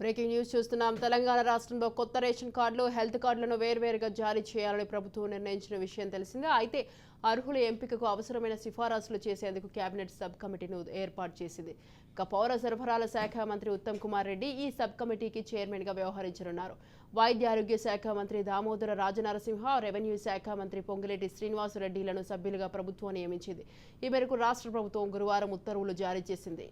Breaking news చూస్తున్నాం. తెలంగాణ రాష్ట్రంలో కొత్త రేషన్ కార్డులు హెల్త్ కార్డులను వేర్వేరుగా జారీ చేయాలని ప్రభుత్వం నిర్ణయించిన విషయం తెలిసిందే. అయితే అర్హుల ఎంపికకు అవసరమైన సిఫారసులు చేసేందుకు కేబినెట్ సబ్ కమిటీని ఏర్పాటు చేసింది. ఇక పౌర సరఫరాల శాఖ మంత్రి ఉత్తమ్ కుమార్ రెడ్డి ఈ సబ్ కమిటీకి చైర్మన్గా వ్యవహరించనున్నారు. వైద్య ఆరోగ్య శాఖ మంత్రి దామోదర రాజనరసింహ రెవెన్యూ శాఖ మంత్రి పొంగిరెడ్డి శ్రీనివాసరెడ్డిలను సభ్యులుగా ప్రభుత్వం నియమించింది. ఈ మేరకు రాష్ట్ర ప్రభుత్వం గురువారం ఉత్తర్వులు జారీ చేసింది.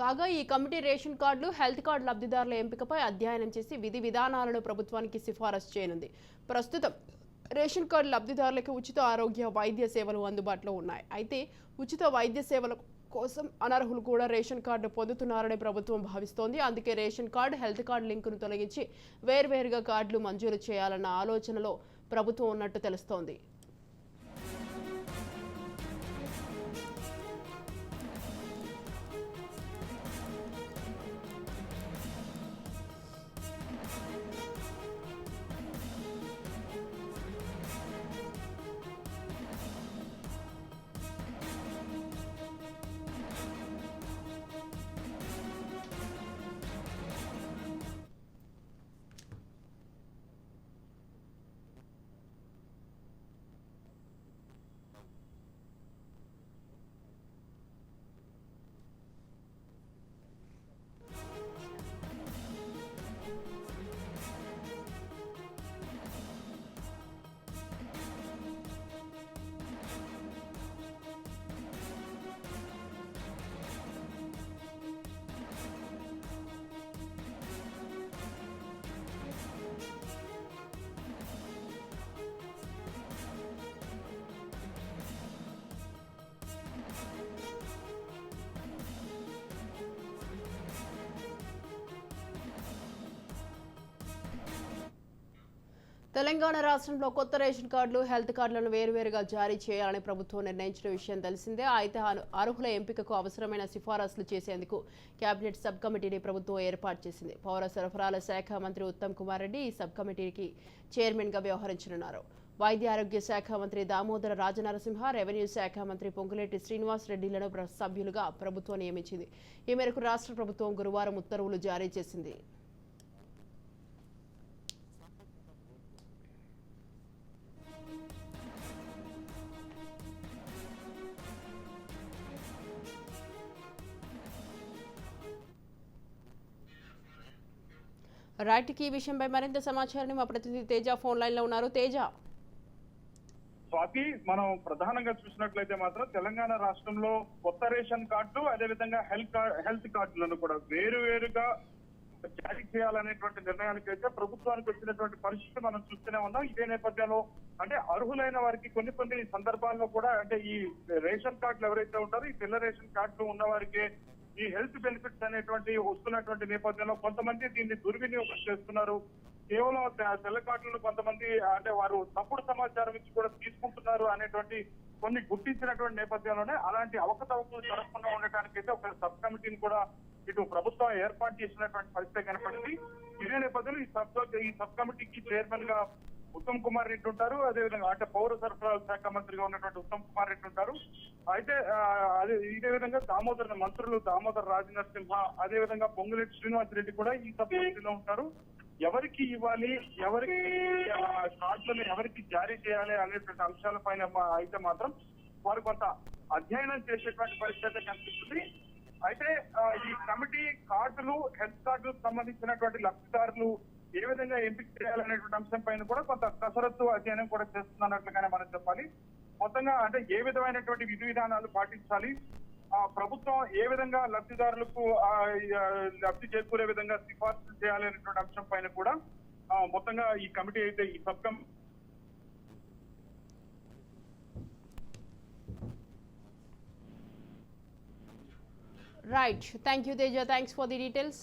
కాగా ఈ కమిటీ రేషన్ కార్డులు హెల్త్ కార్డు లబ్ధిదారుల ఎంపికపై అధ్యయనం చేసి విధి విధానాలను ప్రభుత్వానికి సిఫారసు చేయనుంది. ప్రస్తుతం రేషన్ కార్డు లబ్ధిదారులకు ఉచిత ఆరోగ్య వైద్య సేవలు అందుబాటులో ఉన్నాయి. అయితే ఉచిత వైద్య సేవల కోసం అనర్హులు కూడా రేషన్ కార్డు పొందుతున్నారని ప్రభుత్వం భావిస్తోంది. అందుకే రేషన్ కార్డు హెల్త్ కార్డు లింకును తొలగించి వేర్వేరుగా కార్డులు మంజూరు చేయాలన్న ఆలోచనలో ప్రభుత్వం ఉన్నట్టు తెలుస్తోంది. తెలంగాణ రాష్ట్రంలో కొత్త రేషన్ కార్డులు హెల్త్ కార్డులను వేరువేరుగా జారీ చేయాలని ప్రభుత్వం నిర్ణయించిన విషయం తెలిసిందే. అయితే అర్హుల ఎంపికకు అవసరమైన సిఫారసులు చేసేందుకు కేబినెట్ సబ్ కమిటీని ప్రభుత్వం ఏర్పాటు చేసింది. పౌర సరఫరాల శాఖ మంత్రి ఉత్తమ్ కుమార్ రెడ్డి ఈ సబ్ కమిటీకి చైర్మన్గా వ్యవహరించనున్నారు. వైద్య ఆరోగ్య శాఖ మంత్రి దామోదర రాజనరసింహ రెవెన్యూ శాఖ మంత్రి పొంగులేటి శ్రీనివాస్ రెడ్డిలను సభ్యులుగా ప్రభుత్వం నియమించింది. ఈ మేరకు రాష్ట్ర ప్రభుత్వం గురువారం ఉత్తర్వులు జారీ చేసింది. రైట్ ఈ విషయంపై మరింత సమాచారాన్ని మా ప్రతినిధి తేజ ఫోన్ లైన్లో ఉన్నారు. తేజ. స్వాతి మనం ప్రధానంగా చూసినట్లయితే మాత్రం తెలంగాణ రాష్ట్రంలో కొత్త రేషన్ కార్డులు అదేవిధంగా హెల్త్ హెల్త్ కార్డులను కూడా వేరు వేరుగా జారీ చేయాలనేటువంటి నిర్ణయానికి అయితే ప్రభుత్వానికి వచ్చినటువంటి పరిస్థితి మనం చూస్తూనే ఉన్నాం. ఇదే నేపథ్యంలో అంటే అర్హులైన వారికి కొన్ని కొన్ని సందర్భాల్లో కూడా అంటే ఈ రేషన్ కార్డులు ఎవరైతే ఉంటారో ఈ తెల్ల రేషన్ కార్డులు ఉన్న వారికి ఈ హెల్త్ బెనిఫిట్స్ అనేటువంటి వస్తున్నటువంటి నేపథ్యంలో కొంతమంది దీన్ని దుర్వినియోగం చేస్తున్నారు. కేవలం తెల్లకాట్లను కొంతమంది అంటే వారు తప్పుడు సమాచారం ఇచ్చి కూడా తీసుకుంటున్నారు అనేటువంటి కొన్ని గుర్తించినటువంటి నేపథ్యంలోనే అలాంటి అవకతవకలు జరగకుండా ఉండటానికి అయితే ఒక సబ్ కమిటీని కూడా ఇటు ప్రభుత్వం ఏర్పాటు చేసినటువంటి పరిస్థితి కనపడింది. ఇదే నేపథ్యంలో ఈ సబ్ ఈ సబ్ కమిటీకి చైర్మన్గా ఉత్తమ్ కుమార్ రెడ్డి ఉంటారు. అదేవిధంగా అంటే పౌర సరఫరాల శాఖ మంత్రిగా ఉన్నటువంటి ఉత్తమ్ కుమార్ రెడ్డి ఉంటారు. అయితే అదే ఇదే విధంగా దామోదర్ మంత్రులు దామోదర్ రాజనరసింహ అదే విధంగా శ్రీనివాస్ రెడ్డి కూడా ఈ సబ్ ఉంటారు. ఎవరికి ఇవ్వాలి ఎవరికి కార్డులను ఎవరికి జారీ చేయాలి అనేటువంటి అంశాలపైన అయితే మాత్రం వారు కొంత అధ్యయనం చేసేటువంటి పరిస్థితి కనిపిస్తుంది. అయితే ఈ కమిటీ కార్డులు హెల్త్ కార్డులకు సంబంధించినటువంటి లబ్ధిదారులు ఏ విధంగా ఎంపిక చేయాలనేటువంటి అంశం పైన కూడా కొంత కసరత్తు అధ్యయనం కూడా చేస్తున్నట్లుగానే మనం చెప్పాలి. మొత్తంగా అంటే ఏ విధమైనటువంటి విధి విధానాలు పాటించాలి? ఆ ప్రభుత్వం ఏ విధంగా లబ్ధిదారులకు లబ్ధి చేకూరే విధంగా సిఫార్సు చేయాలి అనేటువంటి అంశం పైన కూడా మొత్తంగా ఈ కమిటీ అయితే ఈ sub committee right thank you Teja thanks for the details